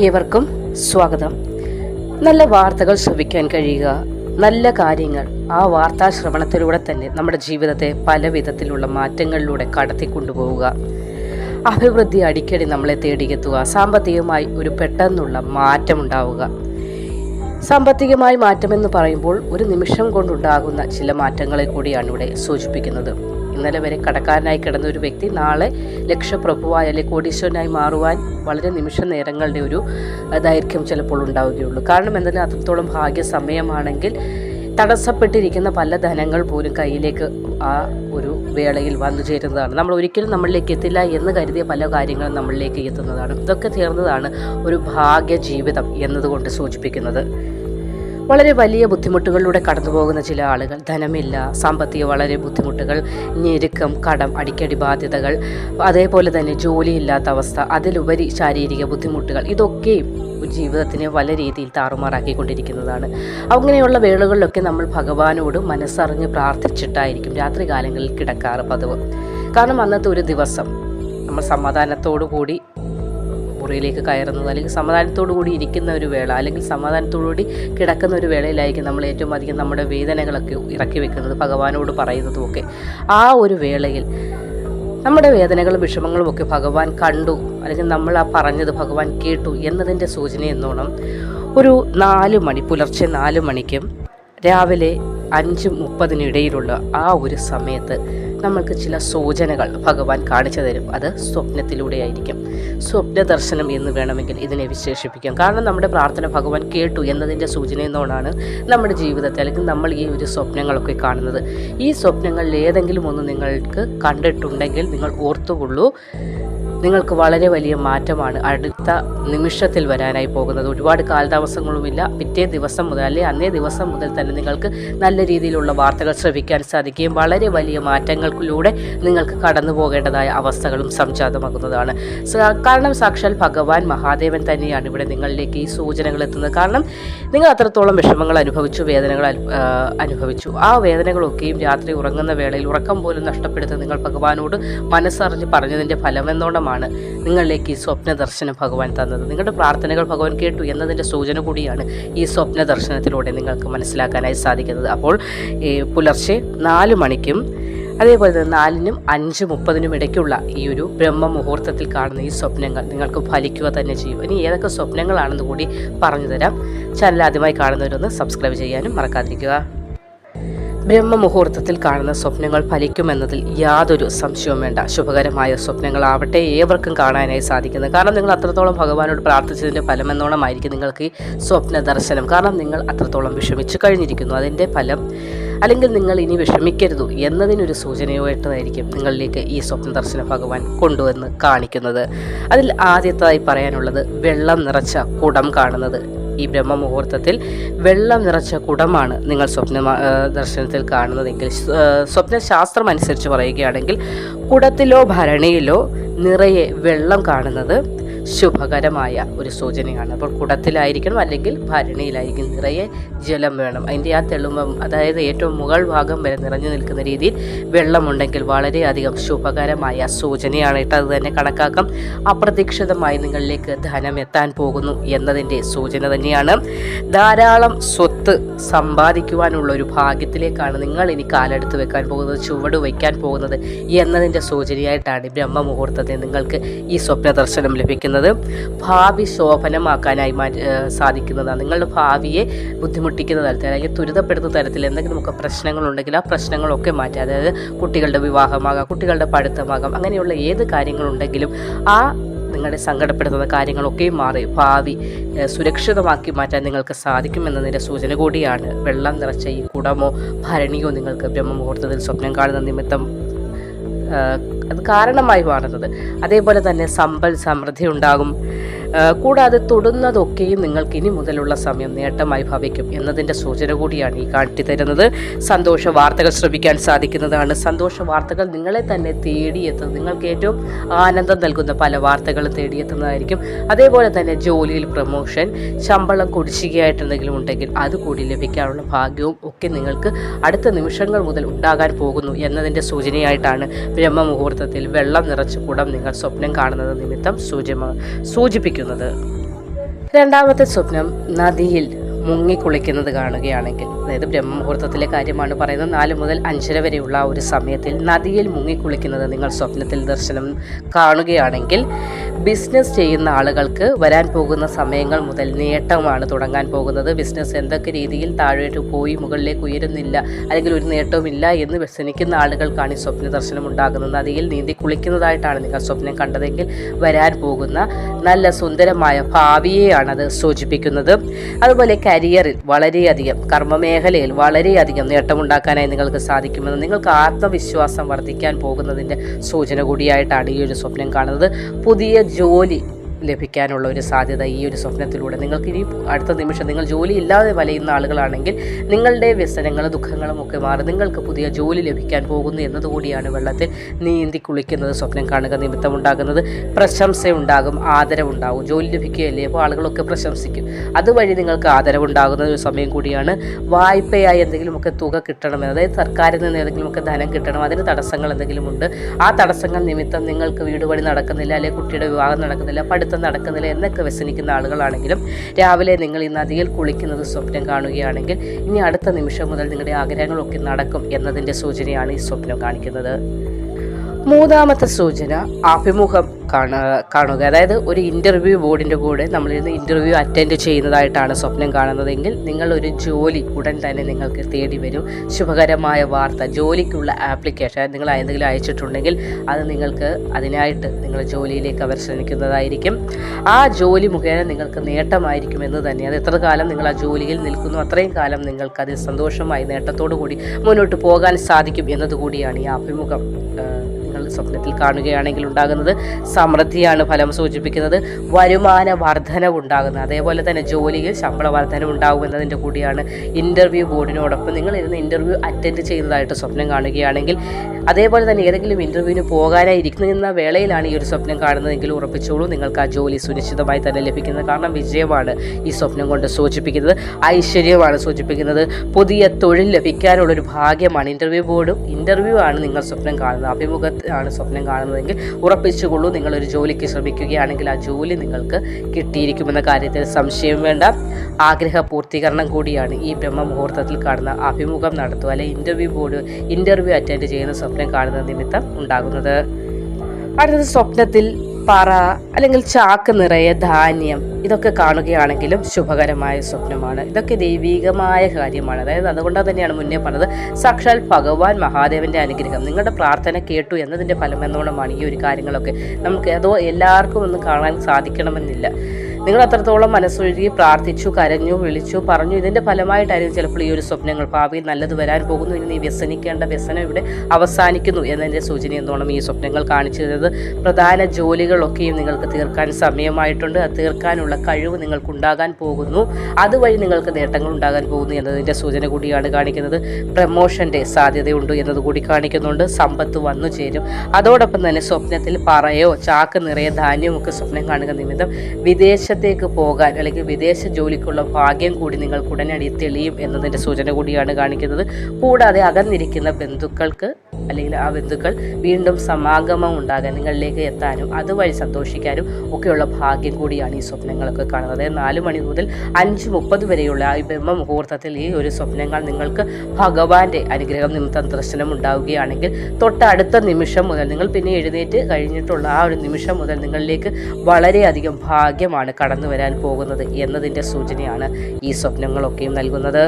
ഏവർക്കും സ്വാഗതം. നല്ല വാർത്തകൾ ശ്രവിക്കാൻ കഴിയുക. നല്ല കാര്യങ്ങൾ ആ വാർത്താ ശ്രവണത്തിലൂടെ തന്നെ നമ്മുടെ ജീവിതത്തെ പല വിധത്തിലുള്ള മാറ്റങ്ങളിലൂടെ കടത്തിക്കൊണ്ടുപോവുക. അഭിവൃദ്ധി അടിക്കടി നമ്മളെ തേടിയെത്തുക. സാമ്പത്തികമായി ഒരു പെട്ടെന്നുള്ള മാറ്റമുണ്ടാവുക. സാമ്പത്തികമായി മാറ്റമെന്ന് പറയുമ്പോൾ ഒരു നിമിഷം കൊണ്ടുണ്ടാകുന്ന ചില മാറ്റങ്ങളെ കൂടിയാണ് ഇവിടെ സൂചിപ്പിക്കുന്നത്. ഇന്നലെ വരെ കടക്കാരനായി കിടന്ന ഒരു വ്യക്തി നാളെ ലക്ഷപ്രഭുവായി അല്ലെങ്കിൽ കോടീശ്വരനായി മാറുവാൻ വളരെ നിമിഷ നേരങ്ങളുടെ ഒരു ദൈർഘ്യം ചിലപ്പോൾ ഉണ്ടാവുകയുള്ളൂ. കാരണം എന്തെങ്കിലും അത്രത്തോളം ഭാഗ്യ സമയമാണെങ്കിൽ തടസ്സപ്പെട്ടിരിക്കുന്ന പല ധനങ്ങൾ പോലും കയ്യിലേക്ക് ആ ഒരു വേളയിൽ വന്നു ചേരുന്നതാണ്. നമ്മൾ ഒരിക്കലും നമ്മളിലേക്ക് എത്തില്ല എന്ന് കരുതിയ പല കാര്യങ്ങളും നമ്മളിലേക്ക് എത്തുന്നതാണ്. ഇതൊക്കെ ചേർന്നതാണ് ഒരു ഭാഗ്യ ജീവിതം എന്നതുകൊണ്ട് സൂചിപ്പിക്കുന്നത്. വളരെ വലിയ ബുദ്ധിമുട്ടുകളിലൂടെ കടന്നുപോകുന്ന ചില ആളുകൾ. ധനമില്ല സാമ്പത്തിക വളരെ ബുദ്ധിമുട്ടുകൾ ഞെരുക്കം കടം അടിക്കടി ബാധ്യതകൾ അതേപോലെ തന്നെ ജോലിയില്ലാത്ത അവസ്ഥ അതിലുപരി ശാരീരിക ബുദ്ധിമുട്ടുകൾ. ഇതൊക്കെയും ജീവിതത്തിനെ പല രീതിയിൽ താറുമാറാക്കിക്കൊണ്ടിരിക്കുന്നതാണ്. അങ്ങനെയുള്ള വേളകളിലൊക്കെ നമ്മൾ ഭഗവാനോട് മനസ്സറിഞ്ഞ് പ്രാർത്ഥിച്ചിട്ടായിരിക്കും രാത്രി കാലങ്ങളിൽ കിടക്കാറ് പതിവ്. കാരണം അന്നത്തെ ഒരു ദിവസം നമ്മൾ സമാധാനത്തോടു കൂടി മുറിയിലേക്ക് കയറുന്നത് അല്ലെങ്കിൽ സമാധാനത്തോടു കൂടി ഇരിക്കുന്ന ഒരു വേള അല്ലെങ്കിൽ സമാധാനത്തോടു കൂടി കിടക്കുന്ന ഒരു വേളയിലായിരിക്കും നമ്മൾ ഏറ്റവും അധികം നമ്മുടെ വേദനകളൊക്കെ ഇറക്കി വെക്കുന്നത് ഭഗവാനോട് പറയുന്നതും ഒക്കെ. ആ ഒരു വേളയിൽ നമ്മുടെ വേദനകളും വിഷമങ്ങളും ഒക്കെ ഭഗവാൻ കണ്ടു അല്ലെങ്കിൽ നമ്മൾ ആ പറഞ്ഞത് ഭഗവാൻ കേട്ടു എന്നതിന്റെ സൂചന എന്നോണം ഒരു നാല് മണി പുലർച്ചെ നാല് മണിക്കും രാവിലെ അഞ്ച് മുപ്പതിനിടയിലുള്ള ആ ഒരു സമയത്ത് നമ്മൾക്ക് ചില സൂചനകൾ ഭഗവാൻ കാണിച്ചു തരും. അത് സ്വപ്നത്തിലൂടെയായിരിക്കും. സ്വപ്ന ദർശനം എന്ന് വേണമെങ്കിൽ ഇതിനെ വിശേഷിപ്പിക്കാം. കാരണം നമ്മുടെ പ്രാർത്ഥന ഭഗവാൻ കേട്ടു എന്നതിന്റെ സൂചന എന്നോടാണ് നമ്മുടെ ജീവിതത്തെ അല്ലെങ്കിൽ നമ്മൾ ഈ ഒരു സ്വപ്നങ്ങളൊക്കെ കാണുന്നത്. ഈ സ്വപ്നങ്ങളിൽ ഏതെങ്കിലും ഒന്ന് നിങ്ങൾക്ക് കണ്ടിട്ടുണ്ടെങ്കിൽ നിങ്ങൾ ഓർത്തുകൊള്ളൂ. നിങ്ങൾക്ക് വളരെ വലിയ മാറ്റമാണ് അടുത്ത നിമിഷത്തിൽ വരാനായി പോകുന്നത്. ഒരുപാട് കാലതാമസങ്ങളുമില്ല. പിറ്റേ ദിവസം മുതൽ അല്ലെങ്കിൽ അന്നേ ദിവസം മുതൽ തന്നെ നിങ്ങൾക്ക് നല്ല രീതിയിലുള്ള വാർത്തകൾ ശ്രവിക്കാൻ സാധിക്കുകയും വളരെ വലിയ മാറ്റങ്ങളിലൂടെ നിങ്ങൾക്ക് കടന്നു പോകേണ്ടതായ അവസ്ഥകളും സംജാതമാകുന്നതാണ്. കാരണം സാക്ഷാൽ ഭഗവാൻ മഹാദേവൻ തന്നെയാണ് ഇവിടെ നിങ്ങളിലേക്ക് ഈ സൂചനകൾ എത്തുന്നത്. കാരണം നിങ്ങൾ അത്രത്തോളം വിഷമങ്ങൾ അനുഭവിച്ചു വേദനകൾ അനുഭവിച്ചു. ആ വേദനകളൊക്കെയും രാത്രി ഉറങ്ങുന്ന വേളയിൽ ഉറക്കം പോലും നഷ്ടപ്പെടുത്തി നിങ്ങൾ ഭഗവാനോട് മനസ്സറിഞ്ഞ് പറഞ്ഞതിന്റെ ഫലമെന്നോണമാണ് നിങ്ങളിലേക്ക് ഈ സ്വപ്ന ദർശനം ഭഗവാൻ തന്നത്. നിങ്ങളുടെ പ്രാർത്ഥനകൾ ഭഗവാൻ കേട്ടു എന്നതിന്റെ സൂചന കൂടിയാണ് ഈ സ്വപ്ന ദർശനത്തിലൂടെ നിങ്ങൾക്ക് മനസ്സിലാക്കാനായി സാധിക്കുന്നത്. അപ്പോൾ ഈ പുലർച്ചെ നാല് മണിക്കും അതേപോലെ തന്നെ നാലിനും അഞ്ച് മുപ്പതിനും ഇടയ്ക്കുള്ള ഈ ഒരു ബ്രഹ്മ മുഹൂർത്തത്തിൽ കാണുന്ന ഈ സ്വപ്നങ്ങൾ നിങ്ങൾക്ക് ഫലിക്കുക തന്നെ ചെയ്യും. ഇനി ഏതൊക്കെ സ്വപ്നങ്ങളാണെന്ന് കൂടി പറഞ്ഞു തരാം. ചാനൽ ആദ്യമായി കാണുന്നവരൊന്ന് സബ്സ്ക്രൈബ് ചെയ്യാനും മറക്കാതിരിക്കുക. ബ്രഹ്മമുഹൂർത്തത്തിൽ കാണുന്ന സ്വപ്നങ്ങൾ ഫലിക്കുമെന്നതിൽ യാതൊരു സംശയവും വേണ്ട. ശുഭകരമായ സ്വപ്നങ്ങളാവട്ടെ ഏവർക്കും കാണാനായി സാധിക്കുന്നത് കാരണം നിങ്ങൾ അത്രത്തോളം ഭഗവാനോട് പ്രാർത്ഥിച്ചതിന്റെ ഫലമെന്നോണമായിരിക്കും നിങ്ങൾക്ക് സ്വപ്ന ദർശനം കാരണം നിങ്ങൾ അത്രത്തോളം വിഷമിച്ചു കഴിഞ്ഞിരിക്കുന്നു. അതിന്റെ ഫലം അല്ലെങ്കിൽ നിങ്ങൾ ഇനി വിഷമിക്കരുത് എന്നതിനൊരു സൂചനയായിട്ടായിരിക്കും നിങ്ങളിലേക്ക് ഈ സ്വപ്ന ദർശന ഭഗവാൻ കൊണ്ടുവന്ന് കാണിക്കുന്നത്. അതിൽ ആദ്യത്തായി പറയാനുള്ളത് വെള്ളം നിറച്ച കുടം കാണുന്നത്. ഈ ബ്രഹ്മമുഹൂർത്തത്തിൽ വെള്ളം നിറച്ച കുടമാണ് നിങ്ങൾ സ്വപ്ന ദർശനത്തിൽ കാണുന്നതെങ്കിൽ. സ്വപ്നശാസ്ത്രം അനുസരിച്ച് പറയുകയാണെങ്കിൽ കുടത്തിലോ ഭരണിയിലോ നിറയെ വെള്ളം കാണുന്നത് ശുഭകരമായ ഒരു സൂചനയാണ്. അപ്പോൾ കുടത്തിലായിരിക്കണം അല്ലെങ്കിൽ ഭരണിയിലായിരിക്കും നിറയെ ജലം വേണം. അതിന്റെ ആ തെളുമ്പം അതായത് ഏറ്റവും മുകൾ ഭാഗം വരെ നിറഞ്ഞു നിൽക്കുന്ന രീതിയിൽ വെള്ളമുണ്ടെങ്കിൽ വളരെയധികം ശുഭകരമായ സൂചനയായിട്ട് അത് തന്നെ കണക്കാക്കാം. അപ്രതീക്ഷിതമായി നിങ്ങളിലേക്ക് ധനം എത്താൻ പോകുന്നു എന്നതിന്റെ സൂചന തന്നെയാണ്. ധാരാളം സ്വത്ത് സമ്പാദിക്കുവാനുള്ള ഒരു ഭാഗ്യത്തിലേക്കാണ് നിങ്ങൾ ഇനി കാലെടുത്ത് വെക്കാൻ പോകുന്നത് ചുവട് വയ്ക്കാൻ പോകുന്നത് എന്നതിന്റെ സൂചനയായിട്ടാണ് ബ്രഹ്മ ബ്രഹ്മമുഹൂർത്തത്തിൽ നിങ്ങൾക്ക് ഈ സ്വപ്ന ദർശനം ലഭിക്കുന്നത്. ഭാവി ശോഭനമാക്കാനായി മാറ്റി സാധിക്കുന്നതാണ്. നിങ്ങളുടെ ഭാവിയെ ബുദ്ധിമുട്ടിക്കുന്ന തരത്തിൽ അല്ലെങ്കിൽ ത്വരിതപ്പെടുന്ന തരത്തിൽ എന്തെങ്കിലും നമുക്ക് പ്രശ്നങ്ങളുണ്ടെങ്കിൽ ആ പ്രശ്നങ്ങളൊക്കെ മാറ്റാം. അതായത് കുട്ടികളുടെ വിവാഹമാകാം കുട്ടികളുടെ പഠിത്തമാകാം അങ്ങനെയുള്ള ഏത് കാര്യങ്ങളുണ്ടെങ്കിലും ആ നിങ്ങളുടെ സങ്കടപ്പെടുത്തുന്ന കാര്യങ്ങളൊക്കെയും മാറി ഭാവി സുരക്ഷിതമാക്കി മാറ്റാൻ നിങ്ങൾക്ക് സാധിക്കുമെന്നതിന്റെ സൂചന കൂടിയാണ്. വെള്ളം നിറച്ച ഈ കുടമോ ഭരണിയോ നിങ്ങൾക്ക് ബ്രഹ്മമുഹൂർത്തത്തിൽ സ്വപ്നം കാണുന്ന നിമിത്തം അത് കാരണമായി മാറുന്നത്. അതേപോലെ തന്നെ സമ്പൽ സമൃദ്ധി ഉണ്ടാകും. കൂടാതെ തൊടുന്നതൊക്കെയും നിങ്ങൾക്ക് ഇനി മുതലുള്ള സമയം നേട്ടമായി ഭവിക്കും എന്നതിന്റെ സൂചന കൂടിയാണ് ഈ കാട്ടിത്തരുന്നത് സന്തോഷ വാർത്തകൾ ശ്രമിക്കാൻ സാധിക്കുന്നതാണ്. സന്തോഷ വാർത്തകൾ നിങ്ങളെ തന്നെ തേടിയെത്തുന്നത് നിങ്ങൾക്ക് ഏറ്റവും ആനന്ദം നൽകുന്ന പല വാർത്തകൾ തേടിയെത്തുന്നതായിരിക്കും. അതേപോലെ തന്നെ ജോലിയിൽ പ്രൊമോഷൻ ശമ്പളം കുടിശ്ശികയായിട്ട് എന്തെങ്കിലും ഉണ്ടെങ്കിൽ അത് കൂടി ലഭിക്കാനുള്ള ഭാഗ്യവും ഒക്കെ നിങ്ങൾക്ക് അടുത്ത നിമിഷങ്ങൾ മുതൽ ഉണ്ടാകാൻ പോകുന്നു എന്നതിന്റെ സൂചനയായിട്ടാണ് ബ്രഹ്മമുഹൂർത്തത്തിൽ വെള്ളം നിറച്ച കൂടം നിങ്ങൾ സ്വപ്നം കാണുന്നത് നിമിത്തം സൂചമ സൂചിപ്പിക്കുന്നത് രണ്ടാമത്തെ സ്വപ്നം നദിയിൽ മുങ്ങിക്കുളിക്കുന്നത് കാണുകയാണെങ്കിൽ അതായത് ബ്രഹ്മമുഹൂർത്തത്തിലെ കാര്യമാണ് പറയുന്നത് നാല് മുതൽ അഞ്ചര വരെയുള്ള ഒരു സമയത്തിൽ നദിയിൽ മുങ്ങിക്കുളിക്കുന്നത് നിങ്ങൾ സ്വപ്നത്തിൽ ദർശനം കാണുകയാണെങ്കിൽ ബിസിനസ് ചെയ്യുന്ന ആളുകൾക്ക് വരാൻ പോകുന്ന സമയങ്ങൾ മുതൽ നേട്ടമാണ് തുടങ്ങാൻ പോകുന്നത്. ബിസിനസ് എന്തൊക്കെ രീതിയിൽ താഴോട്ട് പോയി മുകളിലേക്ക് ഉയരുന്നില്ല അല്ലെങ്കിൽ ഒരു നേട്ടവുമില്ല എന്ന് വ്യസനിക്കുന്ന ആളുകൾക്കാണ് ഈ സ്വപ്ന ദർശനം ഉണ്ടാകുന്നത്. നദിയിൽ നീന്തി കുളിക്കുന്നതായിട്ടാണ് നിങ്ങൾ സ്വപ്നം കണ്ടതെങ്കിൽ വരാൻ പോകുന്ന നല്ല സുന്ദരമായ ഭാവിയെയാണ് അത് സൂചിപ്പിക്കുന്നത്. അതുപോലെ കരിയറിൽ വളരെയധികം കർമ്മമേഖലയിൽ വളരെയധികം നേട്ടമുണ്ടാക്കാനായി നിങ്ങൾക്ക് സാധിക്കുമെന്ന് നിങ്ങൾക്ക് ആത്മവിശ്വാസം വർദ്ധിക്കാൻ പോകുന്നതിന്റെ സൂചന കൂടിയായിട്ടാണ് ഈ ഒരു സ്വപ്നം കാണുന്നത്. പുതിയ ജോലി ലഭിക്കാനുള്ള ഒരു സാധ്യത ഈ ഒരു സ്വപ്നത്തിലൂടെ. നിങ്ങൾക്ക് ഇനി അടുത്ത നിമിഷം നിങ്ങൾ ജോലി ഇല്ലാതെ വലയുന്ന ആളുകളാണെങ്കിൽ നിങ്ങളുടെ വ്യസനങ്ങളും ദുഃഖങ്ങളും ഒക്കെ മാറി നിങ്ങൾക്ക് പുതിയ ജോലി ലഭിക്കാൻ പോകുന്നു എന്നതുകൂടിയാണ് വെള്ളത്തിൽ നീന്തി കുളിക്കുന്നത് സ്വപ്നം കാണുക നിമിത്തമുണ്ടാകുന്നത്. പ്രശംസയുണ്ടാകും ആദരവുണ്ടാകും ജോലി ലഭിക്കുകയല്ലേ? അപ്പോൾ ആളുകളൊക്കെ പ്രശംസിക്കും. അതുവഴി നിങ്ങൾക്ക് ആദരവുണ്ടാകുന്ന ഒരു സമയം കൂടിയാണ്. വായ്പയായി എന്തെങ്കിലുമൊക്കെ തുക കിട്ടണം അതായത് സർക്കാരിൽ നിന്ന് ഏതെങ്കിലുമൊക്കെ ധനം കിട്ടണം അതിന് തടസ്സങ്ങൾ എന്തെങ്കിലും ഉണ്ട് ആ തടസ്സങ്ങൾ നിമിത്തം നിങ്ങൾക്ക് വീട് പണി നടക്കുന്നില്ല അല്ലെങ്കിൽ കുട്ടിയുടെ വിവാഹം നടക്കുന്നില്ല പഠിത്തം നടക്കുന്നില്ല എന്നൊക്കെ വ്യസനിക്കുന്ന ആളുകളാണെങ്കിലും രാവിലെ നിങ്ങൾ ഈ നദിയിൽ കുളിക്കുന്നത് സ്വപ്നം കാണുകയാണെങ്കിൽ ഇനി അടുത്ത നിമിഷം മുതൽ നിങ്ങളുടെ ആഗ്രഹങ്ങളൊക്കെ നടക്കും എന്നതിന്റെ സൂചനയാണ് ഈ സ്വപ്നം കാണിക്കുന്നത്. മൂന്നാമത്തെ സൂചന അഭിമുഖം കാണ കാണുക. അതായത് ഒരു ഇന്റർവ്യൂ ബോർഡിന്റെ കൂടെ നമ്മളിരുന്ന് ഇന്റർവ്യൂ അറ്റൻഡ് ചെയ്യുന്നതായിട്ടാണ് സ്വപ്നം കാണുന്നതെങ്കിൽ നിങ്ങൾ ഒരു ജോലി ഉടൻ തന്നെ നിങ്ങൾക്ക് തേടി വരും. ശുഭകരമായ വാർത്ത ജോലിക്കുള്ള ആപ്ലിക്കേഷൻ നിങ്ങൾ എന്തെങ്കിലും അയച്ചിട്ടുണ്ടെങ്കിൽ അത് നിങ്ങൾക്ക് അതിനായിട്ട് നിങ്ങൾ ജോലിയിലേക്ക് അവർ ശ്രമിക്കുന്നതായിരിക്കും ആ ജോലി മുഖേന നിങ്ങൾക്ക് നേട്ടമായിരിക്കും എന്ന് തന്നെ. അത് എത്ര കാലം നിങ്ങൾ ആ ജോലിയിൽ നിൽക്കുന്നു അത്രയും കാലം നിങ്ങൾക്ക് അതിൽ സന്തോഷമായി നേട്ടത്തോടു കൂടി മുന്നോട്ട് പോകാൻ സാധിക്കും എന്നതുകൂടിയാണ് ഈ അഭിമുഖം സ്വപ്നത്തിൽ കാണുകയാണെങ്കിൽ ഉണ്ടാകുന്നത് സമൃദ്ധിയാണ് ഫലം സൂചിപ്പിക്കുന്നത്. വരുമാന വർധനവ് ഉണ്ടാകുന്നത്. അതേപോലെ തന്നെ ജോലിയിൽ ശമ്പള വർധനവ് ഉണ്ടാകും എന്നതിന്റെ കൂടിയാണ് ഇന്റർവ്യൂ ബോർഡിനോടൊപ്പം നിങ്ങൾ ഇരുന്ന് ഇന്റർവ്യൂ അറ്റൻഡ് ചെയ്യുന്നതായിട്ട് സ്വപ്നം കാണുകയാണെങ്കിൽ അതേപോലെ തന്നെ ഏതെങ്കിലും ഇന്റർവ്യൂവിന് പോകാനായി ഇരിക്കുന്ന വേളയിലാണ് ഈ ഒരു സ്വപ്നം കാണുന്നതെങ്കിൽ ഉറപ്പിച്ചോളൂ നിങ്ങൾക്ക് ആ ജോലി സുനിശ്ചിതമായി തന്നെ ലഭിക്കുന്നത് കാരണം വിജയമാണ് ഈ സ്വപ്നം കൊണ്ട് സൂചിപ്പിക്കുന്നത്. ഐശ്വര്യമാണ് സൂചിപ്പിക്കുന്നത്. പുതിയ തൊഴിൽ ലഭിക്കാനുള്ളൊരു ഭാഗ്യമാണ്. ഇന്റർവ്യൂ ബോർഡും ഇന്റർവ്യൂ ആണ് നിങ്ങൾ സ്വപ്നം കാണുന്നത്. അഭിമുഖത്താണ് സ്വപ്നം കാണുന്നതെങ്കിൽ ഉറപ്പിച്ചുകൊള്ളൂ നിങ്ങളൊരു ജോലിക്ക് ശ്രമിക്കുകയാണെങ്കിൽ ആ ജോലി നിങ്ങൾക്ക് കിട്ടിയിരിക്കുമെന്ന കാര്യത്തിൽ സംശയം വേണ്ട. ആഗ്രഹ പൂർത്തീകരണം കൂടിയാണ് ഈ ബ്രഹ്മ മുഹൂർത്തത്തിൽ കാണുന്ന അഭിമുഖം നടത്തുക. അല്ലെങ്കിൽ ഇന്റർവ്യൂ ബോർഡ് ഇന്റർവ്യൂ അറ്റൻഡ് ചെയ്യുന്ന സ്വപ്നം കാണുന്ന നിമിത്തം ഉണ്ടാകുന്നത്. അടുത്തത് സ്വപ്നത്തിൽ പറ അല്ലെങ്കിൽ ചാക്ക് നിറയെ ധാന്യം ഇതൊക്കെ കാണുകയാണെങ്കിലും ശുഭകരമായ സ്വപ്നമാണ്. ഇതൊക്കെ ദൈവീകമായ കാര്യമാണ്. അതായത് അതുകൊണ്ട് തന്നെയാണ് മുന്നേ പറഞ്ഞത് സാക്ഷാൽ ഭഗവാൻ മഹാദേവന്റെ അനുഗ്രഹം. നിങ്ങളുടെ പ്രാർത്ഥന കേട്ടു എന്നതിന്റെ ഫലം എന്നോണമാണ് ഈ ഒരു കാര്യങ്ങളൊക്കെ. നമുക്ക് അതോ എല്ലാവർക്കും ഒന്നും കാണാൻ സാധിക്കണമെന്നില്ല. നിങ്ങൾ അത്രത്തോളം മനസ്സൊഴുകി പ്രാർത്ഥിച്ചു കരഞ്ഞു വിളിച്ചു പറഞ്ഞു. ഇതിന്റെ ഫലമായിട്ടായിരുന്നു ചിലപ്പോൾ ഈ ഒരു സ്വപ്നങ്ങൾ. ഭാവിയിൽ നല്ലത് വരാൻ പോകുന്നു. ഇനി നീ വ്യസനിക്കേണ്ട വ്യസനം ഇവിടെ അവസാനിക്കുന്നു എന്നതിന്റെ സൂചന എന്നോണം ഈ സ്വപ്നങ്ങൾ കാണിച്ചു തരുന്നത്. പ്രധാന ജോലികളൊക്കെയും നിങ്ങൾക്ക് തീർക്കാൻ സമയമായിട്ടുണ്ട്. അത് തീർക്കാനുള്ള കഴിവ് നിങ്ങൾക്കുണ്ടാകാൻ പോകുന്നു. അതുവഴി നിങ്ങൾക്ക് നേട്ടങ്ങൾ ഉണ്ടാകാൻ പോകുന്നു എന്നതിന്റെ സൂചന കൂടിയാണ് കാണിക്കുന്നത്. പ്രമോഷന്റെ സാധ്യതയുണ്ട് എന്നതുകൂടി കാണിക്കുന്നുണ്ട്. സമ്പത്ത് വന്നു ചേരും. അതോടൊപ്പം തന്നെ സ്വപ്നത്തിൽ പറയോ ചാക്ക് നിറയെ ധാന്യമൊക്കെ സ്വപ്നം കാണുക നിമിത്തം വിദേശത്തേക്ക് പോകാൻ അല്ലെങ്കിൽ വിദേശ ജോലിക്കുള്ള ഭാഗ്യം കൂടി നിങ്ങൾക്ക് ഉടനടി തെളിയും എന്നതിന്റെ സൂചന കൂടിയാണ് കാണിക്കുന്നത്. കൂടാതെ അകന്നിരിക്കുന്ന ബന്ധുക്കൾക്ക് അല്ലെങ്കിൽ ആ ബന്ധുക്കൾ വീണ്ടും സമാഗമം ഉണ്ടാകാൻ നിങ്ങളിലേക്ക് എത്താനും അതുവഴി സന്തോഷിക്കാനും ഒക്കെയുള്ള ഭാഗ്യം കൂടിയാണ് ഈ സ്വപ്നങ്ങളൊക്കെ കാണുന്നത്. നാല് മണി മുതൽ അഞ്ച് മുപ്പത് വരെയുള്ള ഈ ബ്രഹ്മ മുഹൂർത്തത്തിൽ ഈ ഒരു സ്വപ്നങ്ങൾ നിങ്ങൾക്ക് ഭഗവാന്റെ അനുഗ്രഹം നിമിത്തം ദർശനം ഉണ്ടാവുകയാണെങ്കിൽ തൊട്ടടുത്ത നിമിഷം മുതൽ നിങ്ങൾ പിന്നെ എഴുന്നേറ്റ് കഴിഞ്ഞിട്ടുള്ള ആ ഒരു നിമിഷം മുതൽ നിങ്ങളിലേക്ക് വളരെയധികം ഭാഗ്യമാണ് കടന്നു വരാൻ പോകുന്നത് എന്നതിന്റെ സൂചനയാണ് ഈ സ്വപ്നങ്ങളൊക്കെയും നൽകുന്നത്.